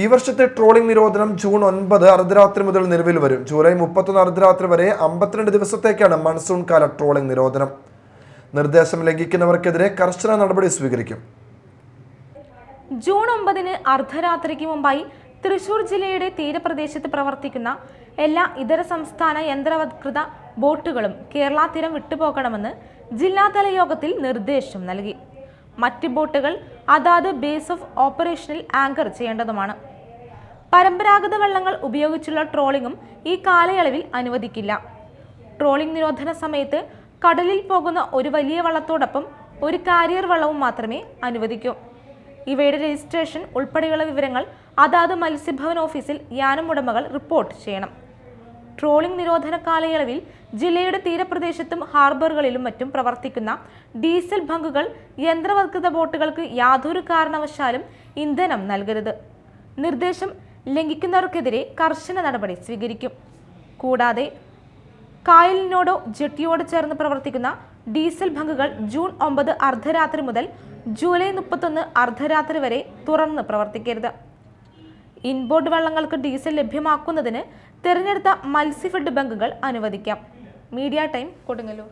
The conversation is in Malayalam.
ഈ വർഷത്തെ ട്രോളിംഗ് നിരോധനം ജൂൺ ഒൻപത് അർദ്ധരാത്രി മുതൽ നിലവിൽ വരും. ജൂലൈ മുപ്പത്തൊന്ന് അർദ്ധരാത്രി വരെ അമ്പത്തിരണ്ട് ദിവസത്തേക്കാണ് മൺസൂൺ കാല ട്രോളിംഗ് നിരോധനം. നിർദ്ദേശം ലംഘിക്കുന്നവർക്കെതിരെ കർശന നടപടി സ്വീകരിക്കും. ജൂൺ ഒമ്പതിന് അർദ്ധരാത്രിക്ക് മുമ്പായി തൃശൂർ ജില്ലയുടെ തീരപ്രദേശത്ത് പ്രവർത്തിക്കുന്ന എല്ലാ ഇതര സംസ്ഥാന യന്ത്രവത്കൃത ബോട്ടുകളും കേരള തീരം വിട്ടുപോകണമെന്ന് ജില്ലാതല യോഗത്തിൽ നിർദ്ദേശം നൽകി. മറ്റ് ബോട്ടുകൾ അതാത് ബേസ് ഓഫ് ഓപ്പറേഷനിൽ ആങ്കർ ചെയ്യേണ്ടതുമാണ്. പരമ്പരാഗത വള്ളങ്ങൾ ഉപയോഗിച്ചുള്ള ട്രോളിങ്ങും ഈ കാലയളവിൽ അനുവദിക്കില്ല. ട്രോളിംഗ് നിരോധന സമയത്ത് കടലിൽ പോകുന്ന ഒരു വലിയ വള്ളത്തോടൊപ്പം ഒരു കാരിയർ വള്ളവും മാത്രമേ അനുവദിക്കൂ. ഇവയുടെ രജിസ്ട്രേഷൻ ഉൾപ്പെടെയുള്ള വിവരങ്ങൾ അതാത് മത്സ്യഭവൻ ഓഫീസിൽ യാനം ഉടമകൾ റിപ്പോർട്ട് ചെയ്യണം. ട്രോളിംഗ് നിരോധന കാലയളവിൽ ജില്ലയുടെ തീരപ്രദേശത്തും ഹാർബറുകളിലും മറ്റും പ്രവർത്തിക്കുന്ന ഡീസൽ ബങ്കുകൾ യന്ത്രവൽകൃത ബോട്ടുകൾക്ക് യാതൊരു കാരണവശാലും ഇന്ധനം നൽകരുത്. നിർദ്ദേശം ലംഘിക്കുന്നവർക്കെതിരെ കർശന നടപടി സ്വീകരിക്കും. കൂടാതെ കായലിനോടോ ജെട്ടിയോട് ചേർന്ന് പ്രവർത്തിക്കുന്ന ഡീസൽ ബങ്കുകൾ ജൂൺ ഒമ്പത് അർദ്ധരാത്രി മുതൽ ജൂലൈ മുപ്പത്തൊന്ന് അർദ്ധരാത്രി വരെ തുറന്ന് പ്രവർത്തിക്കരുത്. ഇൻബോർഡ് വള്ളങ്ങൾക്ക് ഡീസൽ ലഭ്യമാക്കുന്നതിന് തിരഞ്ഞെടുത്ത മത്സ്യഫെഡ് ബങ്കുകൾ അനുവദിക്കാം. Media time Kodungallur.